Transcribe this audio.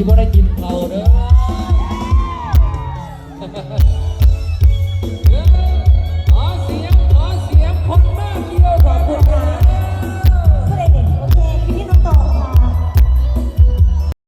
ที่บ่ได้กินเขาเด้อ